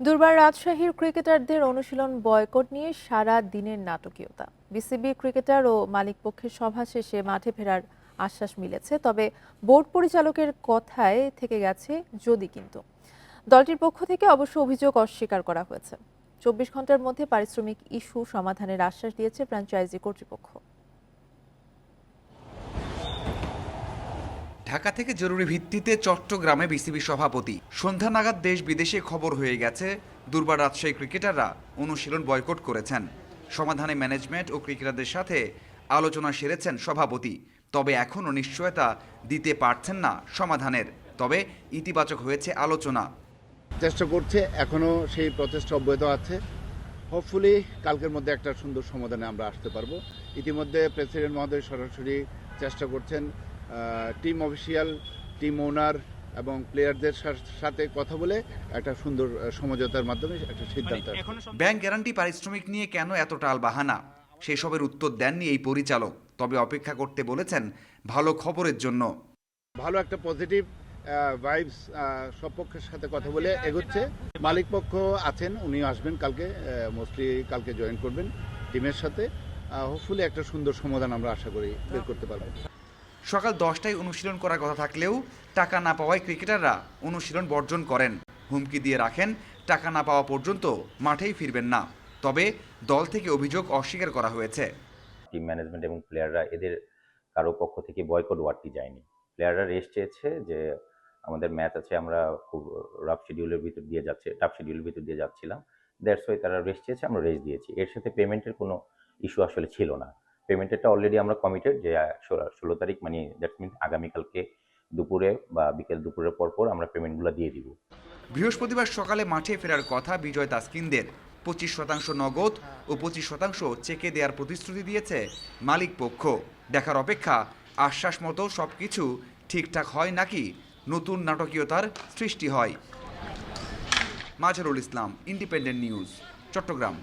দুর্বার রাজশাহীর ক্রিকেটারদের অনুশীলন বয়কট নিয়ে সারা দিনের নাটকীয়তা। বিসিবি ক্রিকেটার ও মালিকপক্ষের সভা শেষে মাঠে ফেরার আশ্বাস মিলেছে, তবে বোর্ড পরিচালকের কথায় থেকে গেছে, যদি কিন্তু। দলটির পক্ষ থেকে অবশ্য অভিযোগ অস্বীকার করা হয়েছে। চব্বিশ ঘণ্টার মধ্যে পারিশ্রমিক ইস্যু সমাধানের আশ্বাস দিয়েছে ফ্র্যাঞ্চাইজি কর্তৃপক্ষ। ঢাকা থেকে জরুরি ভিত্তিতে চট্টগ্রামে বিসিবি সভাপতি। সন্ধ্যা নাগাদ দেশ বিদেশে খবর হয়ে গেছে, দুর্বার রাজশাহী ক্রিকেটাররা অনুশীলন বয়কট করেছেন। সমাধানে ম্যানেজমেন্ট ও ক্রিকেটারদের সাথে আলোচনা সেরেছেন সভাপতি। তবে এখনও নিশ্চয়তা দিতে পারছেন না সমাধানের। তবে ইতিবাচক হয়েছে আলোচনা। চেষ্টা করছে, এখনও সেই প্রচেষ্টা অব্যাহত আছে। হোপফুলি কালকের মধ্যে একটা সুন্দর সমাধানে আমরা আসতে পারব। ইতিমধ্যে প্রেসিডেন্ট মহোদয় সরাসরি চেষ্টা করছেন টিম অফিসিয়াল টিম ওনার এবং প্লেয়ারদের সা- সাথে কথা বলে একটা সুন্দর সমঝোতার মাধ্যমে একটা সিদ্ধান্ত আসবে। ব্যাংক গ্যারান্টি পারিশ্রমিক নিয়ে কেন এত টাল বাহানা সেসবের উত্তর দেননি এই পরিচালক। তবে অপেক্ষা করতে বলেছেন ভালো খবরের জন্য। ভালো একটা পজিটিভ ভাইবস সব পক্ষের সাথে কথা বলে এগোচ্ছে। মালিক পক্ষ আছেন উনিও আসবেন কালকে মোস্টলি কালকে জয়েন করবেন টিমের সাথে। হোপফুলি একটা সুন্দর সমাধান আমরা আশা করি বের করতে পারব। সকাল দশটায় অনুশীলন করার কথা থাকলেও টাকা না পাওয়ায় ক্রিকেটাররা অনুশীলন বর্জন করেন। হুমকি দিয়ে রাখেন, টাকা না পাওয়া পর্যন্ত মাঠেই ফিরবেন না। তবে দল থেকে অভিযোগ অস্বীকার করা হয়েছে। টিম ম্যানেজমেন্ট এবং প্লেয়াররা এদের কারও পক্ষ থেকে বয়কট ওয়ার্ডটি যায়নি। প্লেয়াররা রেস্ট চেয়েছে যে, আমাদের ম্যাচ আছে, আমরা খুব রাফ শিডিউলের ভিতর দিয়ে যাচ্ছে টাফ শিডিউলের ভিতর দিয়ে যাচ্ছিলাম। দ্যাটস ওয়াই তারা রেস্ট চেয়েছে, আমরা রেস্ট দিয়েছি। এর সাথে পেমেন্টের কোনো ইস্যু আসলে ছিল না। পেমেন্টেরটা অলরেডি আমরা কমিটেড যে ষোলো তারিখ মানে দ্যাট মিন আগামীকালকে দুপুরে বা বিকেল দুপুরের পর পর আমরা পেমেন্টগুলো দিয়ে দিব। বৃহস্পতিবার সকালে মাঠে ফেরার কথা বিজয় তাসকিনদের। পঁচিশ শতাংশ নগদ ও পঁচিশ শতাংশ চেকে দেওয়ার প্রতিশ্রুতি দিয়েছে মালিক পক্ষ। দেখার অপেক্ষা, আশ্বাস মতো সব কিছু ঠিকঠাক হয় নাকি নতুন নাটকীয়তার সৃষ্টি হয়? Majharul Islam independent news Chattogram.